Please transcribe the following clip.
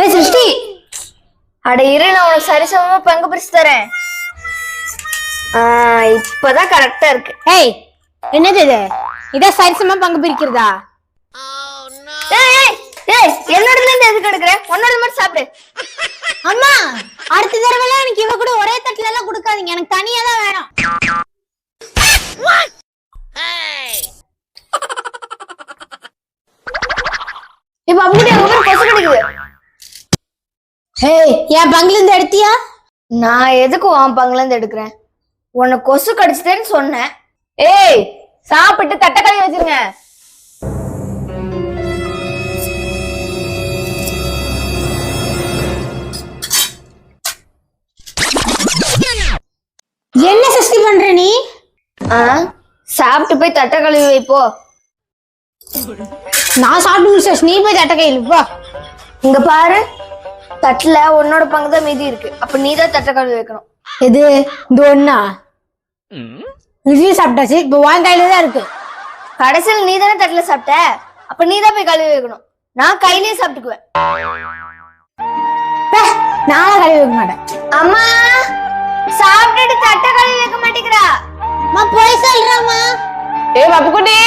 ஏய் சிருஷ்டி. அட இரு நான் உனக்கு சரிசமமா பங்கு பிரிச்சு தரேன். ஆ, இப்பதான் கரெக்டா இருக்கு. ஏய் என்னது இது? இதான் சரிசமா பங்கு பிரிக்கிறதா? என்னோடதுல இருந்து எதுக்கு எடுக்கிற? உன்னோட மட்டும் சாப்பிடு. அம்மா அடுத்த தடவை எனக்கு இவ கூட ஒரே தட்டுல எல்லாம் கொடுக்காதீங்க. எனக்கு தனியா தான் வேணும். இப்ப அப்படி ஏய் என் பங்குல இருந்து எடுத்தியா? நான் எதுக்கு உன் பங்குல இருந்து எடுக்கிறேன்? உன்னை கொசு கடிச்சிட்டேன்னு சொன்னேன். ஏய் சாப்பிட்டு தட்டை கழுவி வச்சிருங்க. என்ன சஷ்டி பண்ற நீ? ஆ சாப்பிட்டு போய் தட்டை கழுவி வைப்போ நான் சாப்பிட்டு முடிச்சாச்சு நீ போய் தட்ட கையில் போ. இங்க பாரு. தட்டுல உன்னோட பங்கு தான் மீதி இருக்கு. அப்ப நீ தான் தட்டை கழுவி வைக்கணும். எது இந்த ஒண்ணா? இட்லி சாப்பிட்டாச்சு இப்போ வாங்க கையில தான் இருக்கு. கடைசியில் நீ தானே தட்டுல சாப்பிட்ட? அப்ப நீ தான் போய் கழுவி வைக்கணும். நான் கையிலேயே சாப்பிட்டுக்குவேன். நானும் கழுவி வைக்க மாட்டேன். அம்மா சாப்பிட்டுட்டு தட்டை கழுவி வைக்க மாட்டேங்கிறா. அம்மா போய் சொல்றேம்மா. ஏ பாப்புக்குட்டி